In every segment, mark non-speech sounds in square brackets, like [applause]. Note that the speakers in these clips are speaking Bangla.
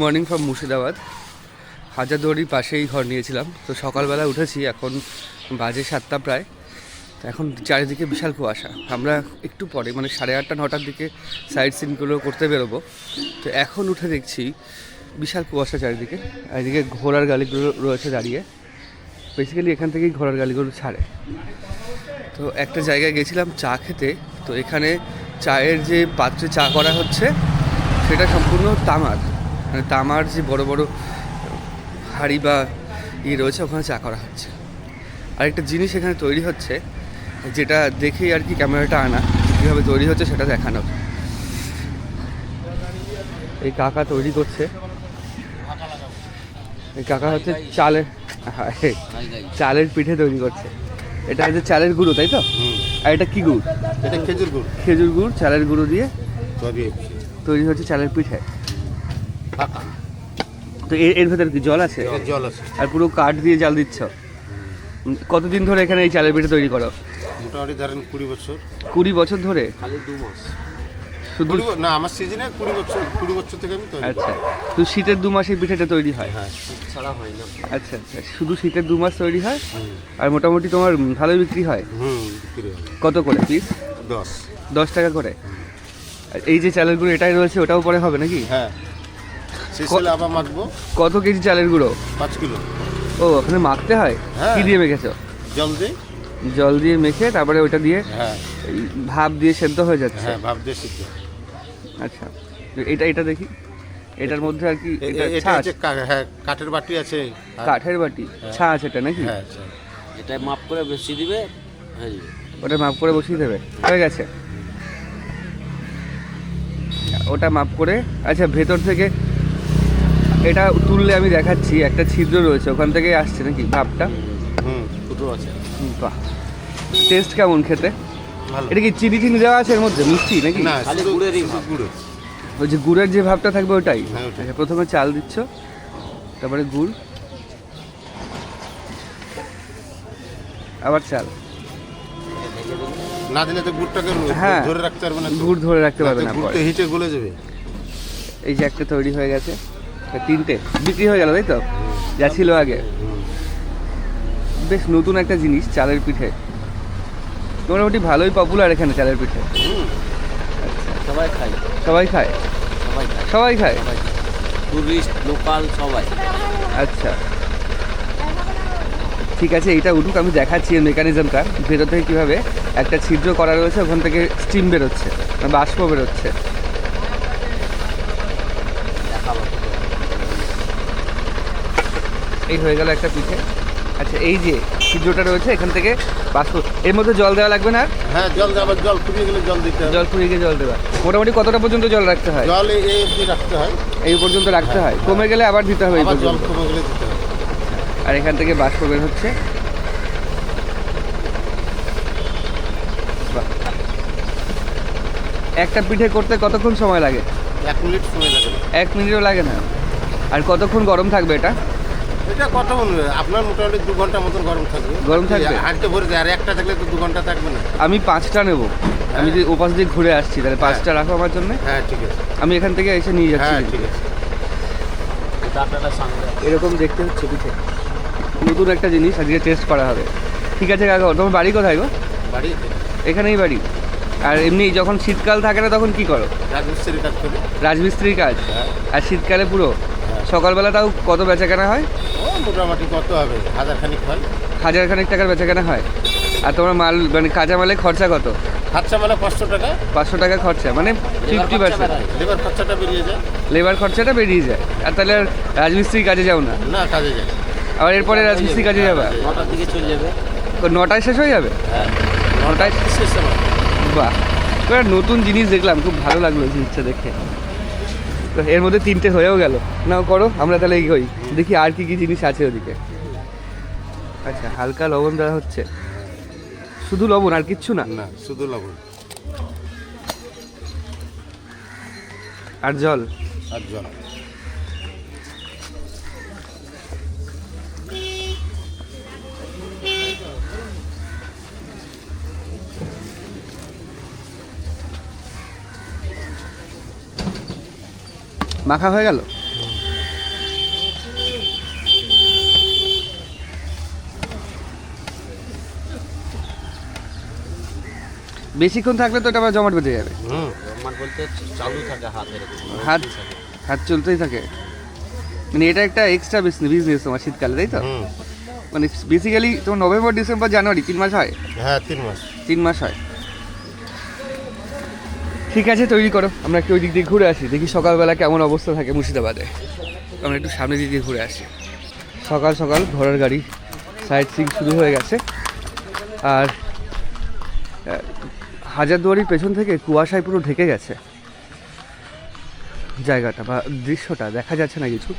Morning from Murshidabad. হাজারদুয়ারির পাশেই ঘর নিয়েছিলাম। তো সকালবেলা উঠেছি, এখন বাজে সাতটা প্রায়। তো এখন চারিদিকে বিশাল কুয়াশা। আমরা একটু পরে মানে সাড়ে আটটা, নটার দিকে সাইড সিনগুলো করতে বেরোবো। তো এখন উঠে দেখছি বিশাল কুয়াশা চারিদিকে। এদিকে ঘোড়ার গাড়িগুলো রয়েছে দাঁড়িয়ে। বেসিক্যালি এখান থেকেই ঘোড়ার গাড়িগুলো ছাড়ে। তো একটা জায়গায় গেছিলাম চা খেতে। তো এখানে চায়ের যে পাত্রে চা করা হচ্ছে, সেটা সম্পূর্ণ তামার। তামার যে বড় বড় হাঁড়ি বা ইয়ে রয়েছে ওখানে চা করা হচ্ছে। আর একটা জিনিস এখানে তৈরি হচ্ছে যেটা দেখেই আর কি ক্যামেরাটা আনা কীভাবে তৈরি হচ্ছে সেটা দেখানো এই কাকা তৈরি করছে। এই কাকা হচ্ছে চালের হ্যাঁ, চালের পিঠে তৈরি করছে। এটা হচ্ছে চালের গুঁড়ো তাই তো? আর এটা কি গুড়? এটা খেজুর গুড়। খেজুর গুড় চালের গুঁড়ো দিয়ে তৈরি হচ্ছে চালের পিঠে। তো এর ভেতরে কি জল আছে? জল আছে। আর পুরো কাঠ দিয়ে জাল দিচ্ছ? কতদিন ধরে এখানে এই চালের পিঠে তৈরি করো? মোটামুটি ধরেন কুড়ি বছর। কুড়ি বছর ধরে? খালি দু মাস। শুধু না আমার সিজনে কুড়ি বছর কুড়ি বছর থেকে আমি তৈরি আচ্ছা। শুধু শীতের দু মাসে পিঠেটা তৈরি হয়? হ্যাঁ ছাড়া হয় না। আচ্ছা আচ্ছা। শুধু শীতের দু মাস তৈরি হয়? আর মোটামুটি তোমার ভালোই বিক্রি হয়? হুম কত করে পিস দশ। দশ টাকা করে? আর এই যে চালের গুঁড়ো এটাই রয়েছে ওটাও পরে হবে নাকি? হ্যাঁ। শেষ আবার মাখবো। কত কেজি চালের গুঁড়ো? পাঁচ কিলো। ও ওখানে মাখতে হয়? হ্যাঁ। কি দিয়ে মেখেছো? জল দিয়ে। জল দিয়ে মেখে তারপরে ওটা দিয়ে হ্যাঁ। এই ভাপ দিয়ে সেদ্ধ হয়ে যাচ্ছে? হ্যাঁ ভাব দিয়ে সিদ্ধ। আচ্ছা। তো এটা এটা দেখি। এটার মধ্যে আর কি এটা কা- হ্যাঁ কাঠের বাটি আছে। কাঠের বাটি? হ্যাঁ। ছাঁচ এটা নাকি? হ্যাঁ আচ্ছা এটা মাপ করে বসিয়ে দিবে হয়ে যাবে। ওটা মাপ করে বসিয়ে দেবে? হয়ে গেছে। ওটা মাপ করে আচ্ছা ভেতর থেকে এটা তুললে আমি দেখাচ্ছি একটা ছিদ্র রয়েছে ওখান থেকে আসছে নাকি ভাবটা? হুম আছে। বাহ। টেস্ট কেমন খেতে? এটা কি চিনি চিনি দেওয়া আছে এর মধ্যে মিষ্টি নাকি? না ওই যে গুড়ের যে ভাবটা থাকবে ওটাই? হ্যাঁ। আচ্ছা প্রথমে চাল দিচ্ছ তারপরে গুড় আবার চাল। না দিলে তো গুড়টাকে হ্যাঁ। ধরে রাখতে পারবে না। গুড় ধরে রাখতে পারবে না গুড় হিটে গলে যাবে। এই যে একটা তৈরি হয়ে গেছে। তিনটে। বিক্রি হয়ে গেল তাই তো? যা ছিল আগে। বেশ নতুন একটা জিনিস চালের পিঠে। মোটামুটি ভালোই পপুলার এখানে চালের পিঠে। হুম সবাই খায়। সবাই খায়? সবাই খায়। সবাই খায়? সবাই টুরিস্ট লোকাল সবাই। আচ্ছা। ঠিক আছে এটা উঠুক আমি দেখাচ্ছি এর মেকানিজমটা ভেতর থেকে কীভাবে একটা ছিদ্র করা রয়েছে ওখান থেকে স্টিম বেরোচ্ছে বাষ্প বেরোচ্ছে। এই হয়ে গেল একটা পিঠে। আচ্ছা এই যে ছিদ্রটা রয়েছে এখান থেকে বাষ্প এর মধ্যে জল দেওয়া লাগবে না হ্যাঁ জল আবার জল ফুরিয়ে গেলে জল দিতে হবে। জল ফুরিয়ে গিয়ে জল দেওয়া। মোটামুটি কতটা পর্যন্ত জল রাখতে হয়? জল এই অবধি রাখতে হয়। এই পর্যন্ত রাখতে হয় কমে গেলে আবার দিতে হবে আবার জল কমে গেলে দিতে হবে। আর এখান থেকে বাষ্প বের হচ্ছে। একটা পিঠে করতে কতক্ষণ সময় লাগে? এক মিনিট সময় লাগে। এক মিনিটও লাগে না। আর কতক্ষণ গরম থাকবে এটা? এটা কত আপনার মোটামুটি দু ঘণ্টা মতন গরম থাকবে। গরম থাকবে? হাঁড়িতে ভরে দেয় আর একটা থাকলে তো দু ঘণ্টা থাকবে না। আমি পাঁচটা নেব। আমি যে ওপাশ দিয়ে ঘুরে আসছি তাহলে পাঁচটা রাখো আমার জন্য? হ্যাঁ ঠিক আছে। আমি এখান থেকে এসে নিয়ে যাচ্ছি। হ্যাঁ ঠিক আছে। এরকম দেখতে হচ্ছে পিঠে নতুন একটা জিনিস আজকে টেস্ট করা হবে। ঠিক আছে কাকা তোমার বাড়ি কোথায় গো? বাড়ি এখানেই বাড়ি। আর এমনি যখন শীতকাল থাকে না তখন কি করো? রাজমিস্ত্রি কাজ করি। রাজমিস্ত্রির কাজ? হ্যাঁ। আর শীতকালে পুরো? হ্যাঁ। সকালবেলা তাও কত বেচা কেনা হয়? মোটামুটি কত হবে? হাজার খানিক হয়? হাজার খানেক টাকার বেচা কেনা হয়। আর তোমার মাল মানে কাঁচা মালের খরচা কত? খরচা মানে পাঁচশো টাকা। পাঁচশো টাকা খরচা মানে ফিফটি পার্সেন্ট লেবার খরচাটা বেরিয়ে যায়। লেবার খরচাটা বেরিয়ে যায়। আর তাহলে আর রাজমিস্ত্রির কাজে যাও না? না কাজে যায় আবার এরপরে রাজমিস্ত্রির কাজে যাবে? নটার দিকে চলে যাবে। নটায় শেষ হয়ে যাবে? হ্যাঁ। নটায় শেষ সময়। বাহ। নতুন জিনিস দেখলাম খুব ভালো লাগল জিনিসটা দেখে। তো এর মধ্যে তিনটে হয়েও গেল। নাও করো আমরা তাহলে এগোই দেখি আর কি কি জিনিস আছে ওদিকে। আচ্ছা হালকা লবণ দেওয়া হচ্ছে। শুধু লবণ আর কিচ্ছু না? না শুধু লবণ। আর জল? আর জল। মাখা হয়ে গেল? বেশিক্ষণ থাকলে তো এটা আবার জমাট বেঁধে যাবে। হাত হাত চলতেই থাকে। মানে এটা একটা এক্সট্রা বিজনেস তোমার শীতকালে তাই তো? মানে বেসিক্যালি তোমার নভেম্বর ডিসেম্বর জানুয়ারি তিন মাস হয়? হ্যাঁ তিন মাস। তিন মাস হয়। ঠিক আছে, তৈরি করো। আমরা একটু ওই দিক দিয়ে ঘুরে আসি। দেখি সকালবেলা কেমন অবস্থা থাকে মুর্শিদাবাদে। আমরা একটু সামনের দিক দিয়ে ঘুরে আসি। সকাল সকাল ঘোড়ার গাড়ি সাইড সিং শুরু হয়ে গেছে। আর হাজারদুয়ারির পেছন থেকে কুয়াশায় পুরো ঢেকে গেছে। জায়গাটা বা দৃশ্যটা দেখা যাচ্ছে না কিছু।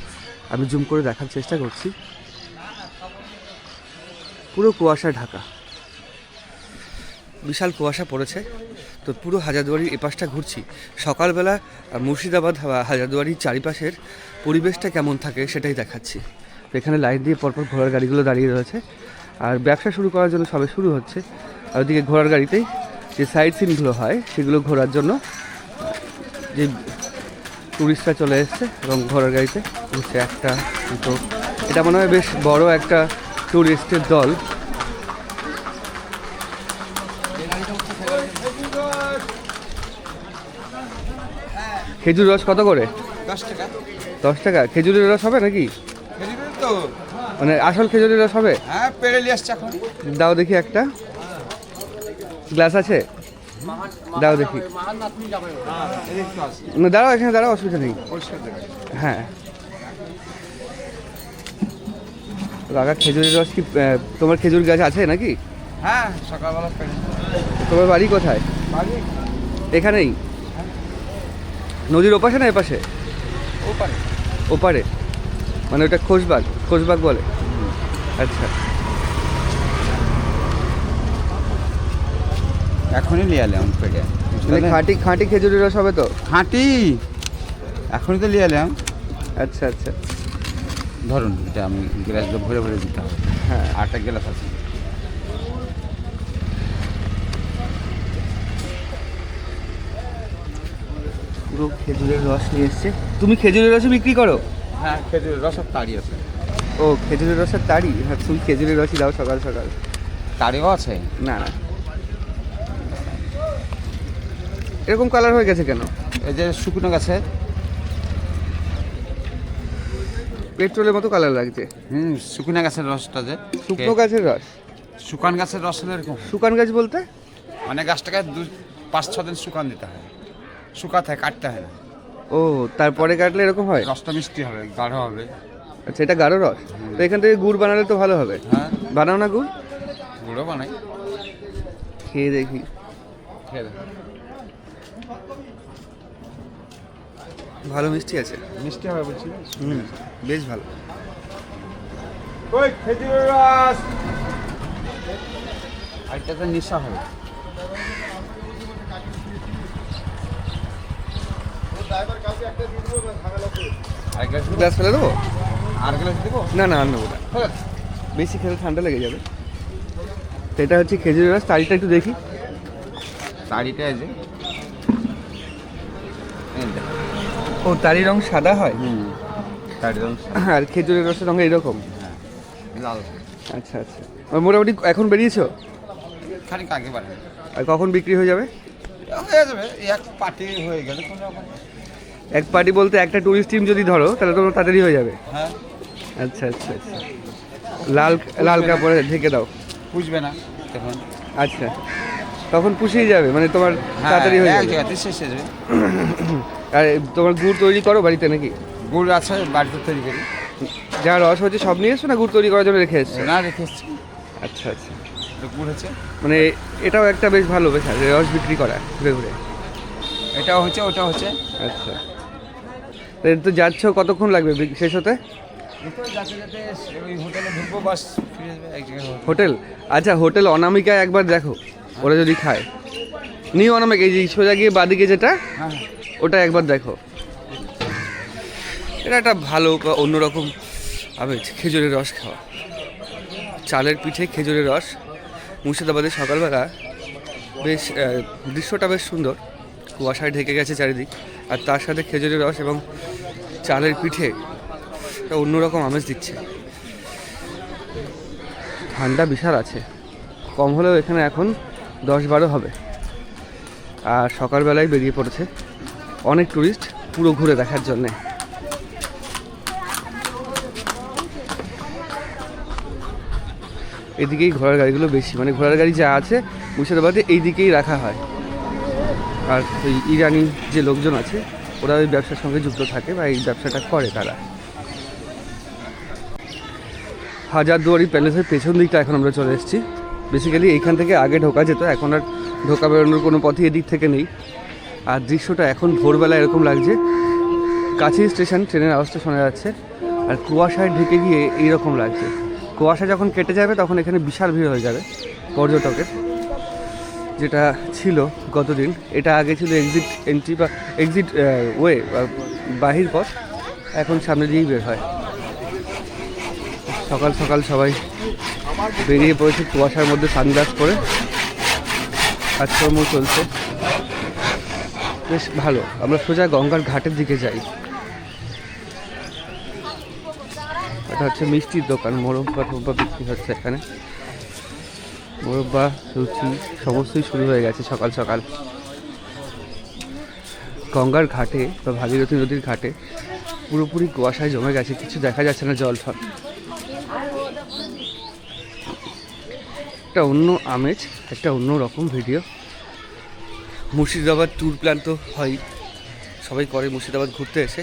আমি জুম করে দেখার চেষ্টা করছি। পুরো কুয়াশায় ঢাকা। বিশাল কুয়াশা পড়েছে। তো পুরো হাজারদুয়ারির এপাশটা ঘুরছি। সকালবেলা মুর্শিদাবাদ হাজারদুয়ারির চারিপাশের পরিবেশটা কেমন থাকে সেটাই দেখাচ্ছি। এখানে লাইট দিয়ে পরপর ঘোড়ার গাড়িগুলো দাঁড়িয়ে রয়েছে। আর ব্যবসা শুরু করার জন্য সবে শুরু হচ্ছে। আর ওদিকে ঘোড়ার গাড়িতেই যে সাইড সিনগুলো হয়, সেগুলো ঘোরার জন্য যে টুরিস্টরা চলে এসছে এবং ঘোড়ার গাড়িতে ঘুরছে একটা এটা মনে হয় বেশ বড় একটা টুরিস্টের দল। খেজুর রস কত করে? দশ টাকা। দশ টাকা? খেজুরের রস হবে নাকি? খেজুরের তো মানে আসল খেজুরের রস হবে? হ্যাঁ আসছে এখন দাও দেখি একটা। গ্লাস আছে? দাও দেখি। না দাঁড়াও এখানে দাঁড়াও অসুবিধা নেই। হ্যাঁ। কাকা খেজুরের রস কি তোমার খেজুর গাছ আছে নাকি? হ্যাঁ সকালবেলা তোমার বাড়ি কোথায়? বাড়ি? এখানেই? নদীর ওপাশে না এপাশে? ও পারে ওপারে। মানে ওটা খোশবাগ খোশবাগ বলে। আচ্ছা। এখনই নিয়ে এলাম পেড়ে মানে খাঁটি খাঁটি খেজুরের রস হবে তো? খাঁটি! এখনই তো নিয়ে এলাম। আচ্ছা আচ্ছা। ধরুন এটা আমি গ্লাসটা ভরে ভরে দিতে হবে। হ্যাঁ। আটটা গ্লাস আছে। পুরো খেজুরের রস নিয়ে এসছে। তুমি খেজুরের রসও বিক্রি করো? হ্যাঁ খেজুর রসের তাড়ি আছে। ও খেজুরের রসের তাড়ি হ্যাঁ তুমি খেজুরের রসই দাও সকাল সকাল। তাড়িও আছে? না না। এরকম কালার হয়ে গেছে কেন? এই যে শুকনো গাছে। পেট্রোলের মতো কালার লাগছে। হুম শুকনো গাছের রসটা যে। শুকনো গাছের রস? শুকান গাছের রস হলে এরকম। শুকান গাছ বলতে? মানে গাছটাকে দু পাঁচ ছ দিন শুকান দিতে হয়। শুকাতে হয় কাটতে হয় না। ও তারপরে কাটলে এরকম হয়? রসটা মিষ্টি হবে গাঢ় হবে। আচ্ছা এটা গাঢ় রস? তো এখান থেকে গুড় বানালে তো ভালো হবে। হ্যাঁ। বানাও না গুড়? গুঁড়ো বানাই। খেয়ে দেখি। খেয়ে দেখো। ভালো মিষ্টি আছে? মিষ্টি হবে বলছি? হুম বেশ ভালো। ওই খেজুরের রস। আরেকটাতে নেশা হবে। গ্লাস ফেলে দেবো? আর গ্লাস দেবো? না না আর নেব না। বেশি খেলে ঠান্ডা লেগে যাবে। তো এটা হচ্ছে খেজুরের রস। তাড়িটা একটু দেখি। তাড়িটা আছে ও তাড়ি রং সাদা হয়? আর খেজুরের রসের রঙ এরকম? লাল। আচ্ছা আচ্ছা। মোটামুটি এখন বেরিয়েছো? খানিক আগে বাড়ে আর কখন বিক্রি হয়ে যাবে? হয়ে যাবে এক পার্টি হয়ে গেলে কোনো রকম। এক পার্টি বলতে একটা টুরিস্ট টিম যদি ধরো তাহলে তোমার তাড়াতাড়ি হয়ে যাবে। হ্যাঁ। আচ্ছা আচ্ছা আচ্ছা। লাল লাল কাপড়ে ঢেকে দাও। পুষবে না তখন। আচ্ছা। তখন পুষিয়ে যাবে মানে তোমার তাড়াতাড়ি হয়ে হ্যাঁ, এক যাবে। শেষ হয়ে যাবে। [coughs] আর তোমার গুড় তৈরি করো বাড়িতে নাকি? গুড় আছে বাড়িতে তৈরি করি। যা রস হচ্ছে সব নিয়ে এসছো না গুড় তৈরি করার জন্য রেখে এসছো? না রেখে এসছি। আচ্ছা আচ্ছা। গুড় হচ্ছে। মানে এটাও একটা বেশ ভালো যে রস বিক্রি করা ঘুরে ঘুরে। এটাও হচ্ছে ওটাও হচ্ছে। আচ্ছা। তো যাচ্ছ কতক্ষণ লাগবে শেষ হতে? হোটেলে আচ্ছা হোটেল অনামিকায় একবার দেখো ওরা যদি খায়। নিউ অনামিকা এই যে সোজা গিয়ে বাদিকে যেটা হ্যাঁ। ওটা একবার দেখো। এটা একটা ভালো বা অন্যরকম আমেজ খেজুরের রস খাওয়া। চালের পিঠে খেজুরের রস। মুর্শিদাবাদে সকালবেলা বেশ দৃশ্যটা বেশ সুন্দর। কুয়াশায় ঢেকে গেছে চারিদিক। আর তার সাথে খেজুরের রস এবং চালের পিঠে অন্যরকম আমেজ দিচ্ছে। ঠান্ডা বিশাল আছে। কম হলেও এখানে এখন দশ বারো হবে। আর সকালবেলায় বেরিয়ে পড়েছে। অনেক টুরিস্ট পুরো ঘুরে দেখার জন্যে। এদিকেই ঘোড়ার গাড়িগুলো বেশি। মানে ঘোড়ার গাড়ি যা আছে মুর্শিদাবাদে এই দিকেই রাখা হয়। আর ওই ইরানি যে লোকজন আছে ওরা ওই ব্যবসার সঙ্গে যুক্ত থাকে বা এই ব্যবসাটা করে তারা। হাজারদুয়ারি প্যালেসের পেছন দিকটা এখন আমরা চলে এসেছি। বেসিক্যালি এইখান থেকে আগে ঢোকা যেত, এখন আর ঢোকা বেরোনোর কোনো পথই এদিক থেকে নেই। আর দৃশ্যটা এখন ভোরবেলা এরকম লাগছে। কাছেই স্টেশন, ট্রেনের আওয়াজটা শোনা যাচ্ছে। আর কুয়াশায় ঢেকে গিয়ে এইরকম লাগছে। কুয়াশা যখন কেটে যাবে তখন এখানে বিশাল ভিড় হয়ে যাবে, পর্যটকের। যেটা ছিল গতদিন, এটা আগে ছিল এক্সিট এন্ট্রি বা এক্সিট ওয়ে বাহির পথ, এখন সামনে দিয়েই বের হয়। সকাল সকাল সবাই বেরিয়ে পড়েছে, কুয়াশার মধ্যে সানগ্লাস করে কাজকর্ম চলছে। বেশ ভালো, আমরা সোজা গঙ্গার ঘাটের দিকে যাই। এটা হচ্ছে মিষ্টির দোকান মোরব্বা টোব্বা বিক্রি হচ্ছে এখানে। মোরব্বা লুচি সমস্তই শুরু হয়ে গেছে সকাল সকাল। গঙ্গার ঘাটে বা ভাগীরথী নদীর ঘাটে পুরোপুরি কুয়াশায় জমে গেছে, কিছু দেখা যাচ্ছে না জল ফল একটা অন্য আমেজ, একটা অন্য রকম ভিডিও মুর্শিদাবাদ ট্যুর প্ল্যান তো হয়, সবাই করে মুর্শিদাবাদ ঘুরতে এসে।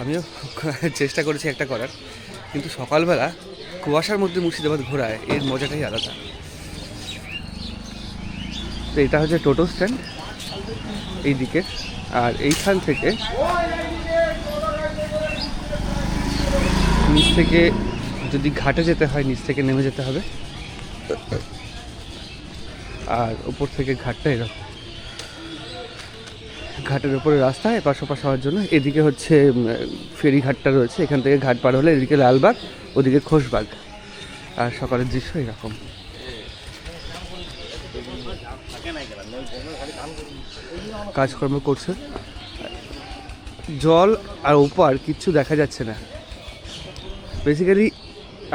আমিও [laughs] চেষ্টা করেছি একটা করার, কিন্তু সকালবেলা কুয়াশার মধ্যে মুর্শিদাবাদ ঘোরায়, এর মজাটাই আলাদা। তো এটা হচ্ছে টোটো স্ট্যান্ড এই দিকে আর এইখান থেকে নিচ থেকে যদি ঘাটে যেতে হয়, নিচ থেকে নেমে যেতে হবে। আর উপর থেকে ঘাটটা এরকম। ঘাটের উপরে রাস্তা, এপাশ ওপাশ হওয়ার জন্য। এদিকে হচ্ছে ফেরি ঘাটটা রয়েছে। এখান থেকে ঘাট পার হলে এদিকে লালবাগ, ওদিকে খোশবাগ। আর সকালের দৃশ্য এরকম। কাজকর্ম করছে। জল আর ওপার কিচ্ছু দেখা যাচ্ছে না। বেসিক্যালি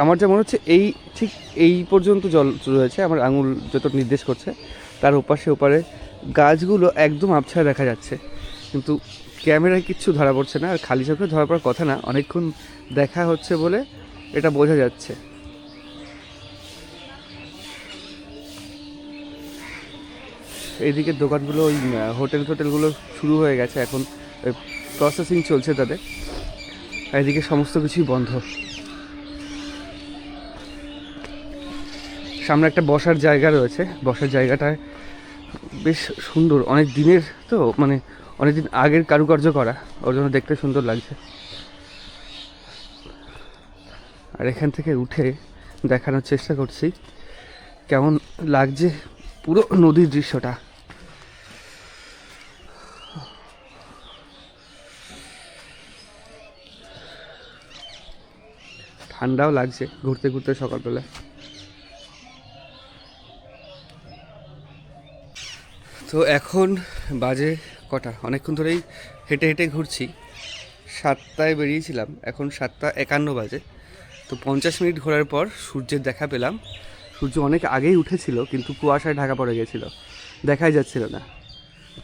আমার যা মনে হচ্ছে, এই ঠিক এই পর্যন্ত জল রয়েছে, আমার আঙুল যত নির্দেশ করছে, তার ওপাশে ওপারে গাছগুলো একদম আবছায় দেখা যাচ্ছে। কিন্তু ক্যামেরায় কিচ্ছু ধরা পড়ছে না, আর খালি চোখে ধরা পড়ার কথা না, অনেকক্ষণ দেখা হচ্ছে বলে এটা বোঝা যাচ্ছে। এইদিকে দোকানগুলো ওই হোটেল টোটেলগুলো শুরু হয়ে গেছে। এখন প্রসেসিং চলছে তাদের। এদিকে সমস্ত কিছুই বন্ধ। সামনে একটা বসার জায়গা রয়েছে। বসার জায়গাটায় বেশ সুন্দর। অনেক দিনের তো মানে অনেক দিন আগের কারুকার্য করা। ওর জন্য দেখতে সুন্দর লাগছে। আর এখান থেকে উঠে দেখানোর চেষ্টা করছি। কেমন লাগছে? পুরো নদীর দৃশ্যটা। ঠান্ডাও লাগছে ঘুরতে ঘুরতে সকালবেলা। তো এখন বাজে কটা? অনেকক্ষণ ধরেই হেঁটে হেঁটে ঘুরছি। সাতটায় বেরিয়েছিলাম, এখন সাতটা একান্ন বাজে। তো পঞ্চাশ মিনিট ঘোরার পর সূর্যের দেখা পেলাম। সূর্য অনেক আগেই উঠেছিল, কিন্তু কুয়াশায় ঢাকা পড়ে গেছিল। দেখাই যাচ্ছিল না।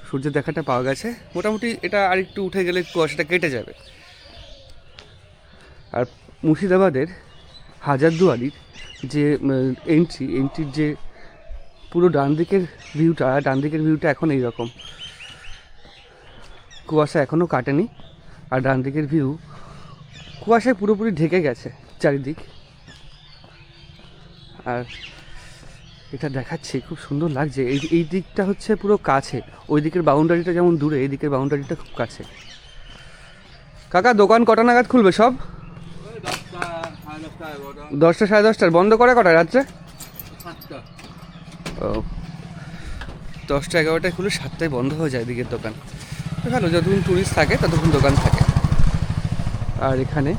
সূর্যের দেখাটা পাওয়া গেছে। মোটামুটি এটা আর একটু উঠে গেলে কুয়াশাটা কেটে যাবে। আর মুর্শিদাবাদের হাজারদুয়ারির যে এন্ট্রি এন্ট্রির যে পুরো ডান দিকের ভিউটা ডান দিকের ভিউটা এখন এইরকম। কুয়াশা এখনও কাটেনি, আর ডান দিকের ভিউ কুয়াশায় পুরোপুরি ঢেকে গেছে চারিদিক। আর এটা দেখাচ্ছি খুব সুন্দর লাগছে। এই এই দিকটা হচ্ছে পুরো কাছে। ওই দিকের বাউন্ডারিটা যেমন দূরে এই দিকের বাউন্ডারিটা খুব কাছে। কাকা দোকান কটা নাগাদ খুলবে সব? দশটা সাড়ে দশটার। বন্ধ করে কটা রাত্রে? ও। দশটা এগারোটায় খুলে সাতটায় বন্ধ হয়ে যায় এদিকের দোকান। ভালো যতক্ষণ টুরিস্ট থাকে ততক্ষণ দোকান থাকে। আর এখানে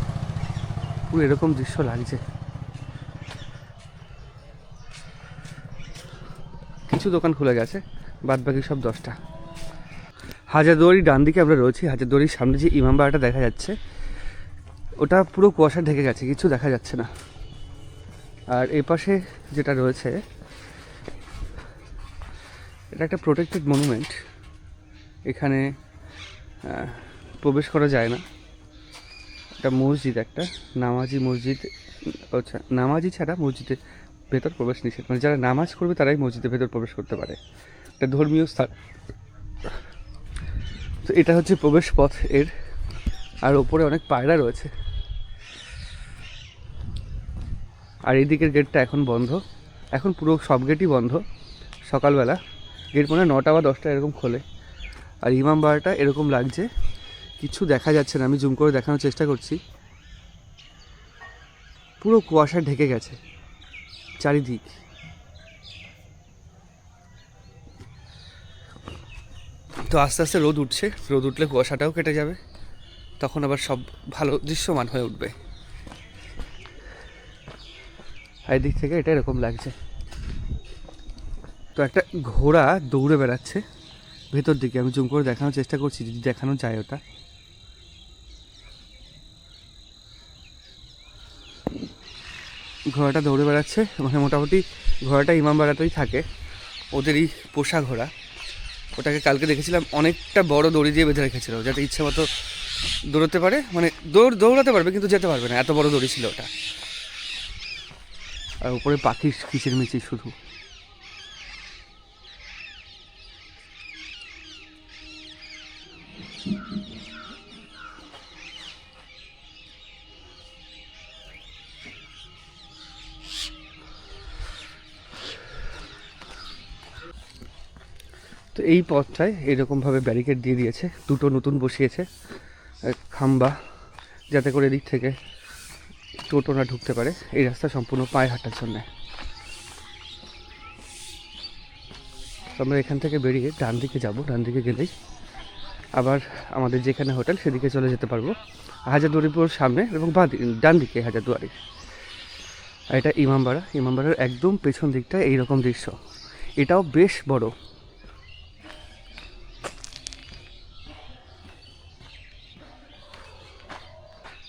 পুরো এরকম দৃশ্য লাগছে। কিছু দোকান খুলে গেছে বাদ বাকি সব দশটা। হাজারদুয়ারি ডান দিকে আমরা রয়েছি, হাজারদুয়ারির সামনে যে ইমামবাড়াটা দেখা যাচ্ছে, ওটা পুরো কুয়াশা ঢেকে গেছে, কিছু দেখা যাচ্ছে না। আর এই পাশে যেটা রয়েছে, এটা একটা প্রোটেক্টেড মনুমেন্ট এখানে প্রবেশ করা যায় না। এটা মসজিদ একটা, নামাজি মসজিদ আচ্ছা নামাজি ছাড়া মসজিদে ভেতর প্রবেশ নিষেধ। মানে যারা নামাজ করবে তারাই মসজিদের ভেতর প্রবেশ করতে পারে। এটা ধর্মীয় স্থান। তো এটা হচ্ছে প্রবেশ পথ এর। আর ওপরে অনেক পায়রা রয়েছে। আর এই দিকের গেটটা এখন বন্ধ। এখন পুরো সব গেটই বন্ধ। সকালবেলা। গেট মনে নটা বা দশটা এরকম খোলে। আর ইমাম ইমামবাড়াটা এরকম লাগছে। কিছু দেখা যাচ্ছে না। আমি জুম করে দেখানোর চেষ্টা করছি। পুরো কুয়াশা ঢেকে গেছে। চারিদিক। তো আস্তে আস্তে রোদ উঠছে। রোদ উঠলে কুয়াশাটাও কেটে যাবে। তখন আবার সব ভালো দৃশ্যমান হয়ে উঠবে। আর দিক থেকে এটা এরকম লাগছে। তো একটা ঘোড়া দৌড়ে বেড়াচ্ছে। ভেতর দিকে। আমি জুম করে দেখানোর চেষ্টা করছি। যদি দেখানো যায় ওটা। ঘোড়াটা দৌড়ে বেড়াচ্ছে। মানে মোটামুটি ঘোড়াটা ইমামবাড়াতেই থাকে। ওদেরই পোষা ঘোড়া। ওটাকে কালকে দেখেছিলাম, অনেকটা বড় দড়ি দিয়ে বেঁধে রেখেছিল, যাতে ইচ্ছে মতো দৌড়তে পারে। মানে দৌড়, দৌড়াতে পারবে, কিন্তু যেতে পারবে না, এত বড় দড়ি ছিল ওটা। আর উপরে পাখির কিচিরমিচির শুধু। তো এই পথটায় এরকমভাবে ব্যারিকেড দিয়ে দিয়েছে। দুটো নতুন বসিয়েছে খাম্বা, যাতে করে এদিক থেকে টোটো না ঢুকতে পারে। এই রাস্তা সম্পূর্ণ পায়ে হাঁটার জন্য। আমরা এখান থেকে বেরিয়ে ডান দিকে যাব। ডান দিকে গেলেই আবার আমাদের যেখানে হোটেল, সেদিকে চলে যেতে পারব। হাজারদুয়ারিপুর সামনে এবং বাঁ ডান দিকে হাজারদুয়ারি। আর এটা ইমামবাড়া। ইমামবাড়ার একদম পেছন দিকটা এইরকম দৃশ্য। এটাও বেশ বড়।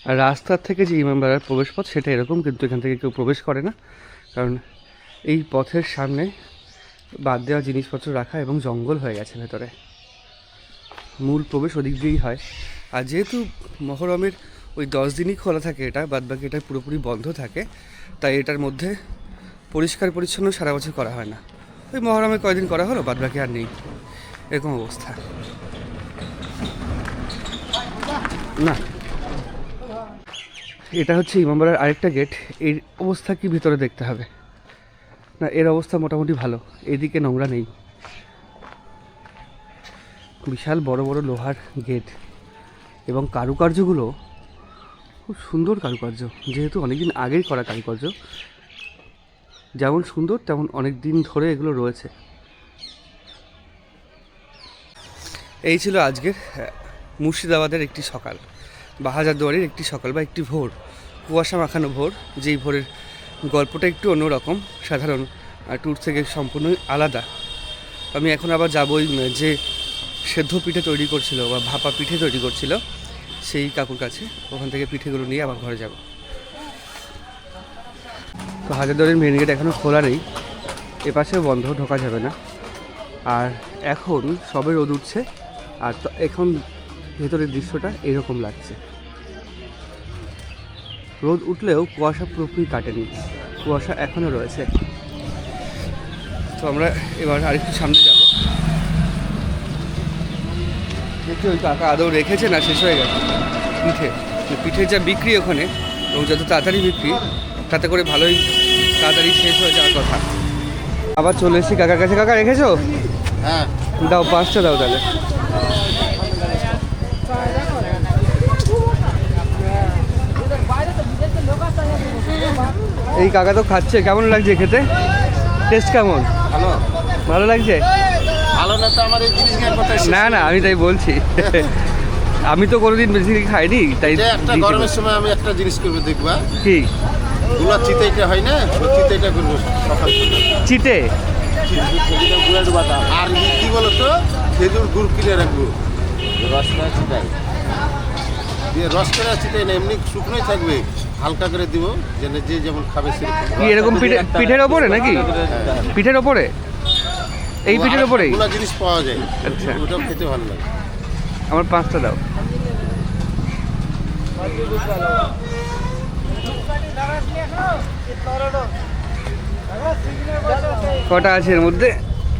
আর রাস্তার থেকে যে ইমামবাড়ার প্রবেশ পথ সেটা এরকম, কিন্তু এখান থেকে কেউ প্রবেশ করে না। কারণ এই পথের সামনে বাদ দেওয়া জিনিসপত্র রাখা এবং জঙ্গল হয়ে গেছে ভেতরে। মূল প্রবেশ ওদিক দিয়েই হয়। আর যেহেতু মহরমের ওই দশ দিনই খোলা থাকে এটা বাদ বাকি এটা পুরোপুরি বন্ধ থাকে, তাই এটার মধ্যে পরিষ্কার পরিচ্ছন্ন সারা বছর করা হয় না। ওই মহরমে কয়দিন করা হলো বাদ বাকি আর নেই। এরকম অবস্থা। না। এটা হচ্ছে ইমামবাড়ার আরেকটা গেটের অবস্থা কি ভিতরে দেখতে হবে? না, এর অবস্থা মোটামুটি ভালো। এদিকে নোংরা নেই। বিশাল বড় বড় লোহার গেট এবং কারুকার্যগুলো খুব সুন্দর কারুকার্য। যেহেতু অনেকদিন আগেই করা কারুকার্য, যেমন সুন্দর, তেমন অনেক দিন ধরে এগুলো রয়েছে। এই ছিল আজকের মুর্শিদাবাদের একটি সকাল। বা হাজারদুয়ারির একটি সকাল বা একটি ভোর কুয়াশা মাখানো ভোর যেই ভোরের গল্পটা একটু অন্যরকম সাধারণ ট্যুর থেকে সম্পূর্ণই আলাদা। আমি এখন আবার যাব ওই, যে সেদ্ধ পিঠে তৈরি করছিল বা ভাপা পিঠে তৈরি করছিল সেই কাকুর কাছে ওখান থেকে পিঠেগুলো নিয়ে আবার ঘরে যাব। তো হাজারদুয়ারির মেন গেট এখনও খোলা নেই এপাশেও বন্ধ ঢোকা যাবে না। আর এখন সবে রোদ উঠছে আর এখন ভেতরের দৃশ্যটা এরকম লাগছে। রোদ উঠলেও কুয়াশা পুরোপুরি কাটেনি। কুয়াশা এখনও রয়েছে। তো আমরা এবার আরেকটু সামনে যাব। দেখি ওই কাকা আদৌ রেখেছে না শেষ হয়ে গেছে? পিঠে। তো পিঠের যা বিক্রি ওখানে এবং যত তাড়াতাড়ি বিক্রি তাতে করে ভালোই তাড়াতাড়ি শেষ হয়ে যাওয়ার কথা। আবার চলে এসেছি কাকার কাছে। কাকা রেখেছো? হ্যাঁ। দাও পাঁচটা দাও তাহলে। এই কাকা তো খাচ্ছে কেমন লাগছে খেতে? টেস্ট কেমন? ভালো। ভালো লাগছে? ভালো না তো আমার এই জিনিস নিয়ে কথা শেষ। না না আমি তাই বলছি। আমি তো কোনোদিন বেশি খাইনি তাই একটা গরমের সময় আমি একটা জিনিস করব দেখবা? কি? গুলা চিতাইটা হয় না? ওই চিতাইটা করব সকাল খেজুরের আর কি বলতো? খেজুর গুড় কিনে রাখব। রস চিটাই দিয়ে রস করে চিতাই না এমনি শুকনোই থাকবে। হালকা করে দিব যেন যে যেমন খাবে সেরকম। এরকম পিঠে পিঠের ওপরে নাকি? পিঠের ওপরে? এই পিঠের ওপরেই? গুলা জিনিস পাওয়া যায়। আচ্ছা। ওটাও খেতে ভালো লাগে। আমার পাঁচটা দাও। কটা আছে এর মধ্যে?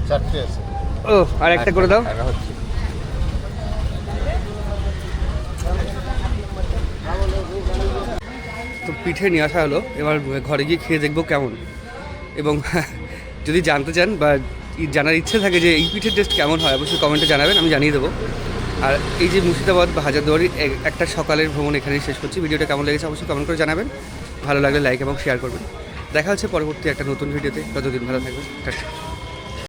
চারটে আছে। ও আর একটা করে দাও টাকা হচ্ছে তো পিঠে নিয়ে আসা হলো। এবার ঘরে গিয়ে খেয়ে দেখব কেমন। এবং [laughs] যদি জানতে চান বা জানার ইচ্ছে থাকে যে এই পিঠের টেস্ট কেমন হয়, অবশ্যই কমেন্টে জানাবেন, আমি জানিয়ে দেবো। আর এই যে মুর্শিদাবাদ বা হাজারদুয়ারি একটা সকালের ভ্রমণ এখানেই শেষ করছি। ভিডিওটা কেমন লেগেছে অবশ্যই কমেন্ট করে জানাবেন। ভালো লাগলে লাইক এবং শেয়ার করবেন। দেখা হচ্ছে পরবর্তী একটা নতুন ভিডিওতে ততদিন ভালো থাকবেন। টাটা।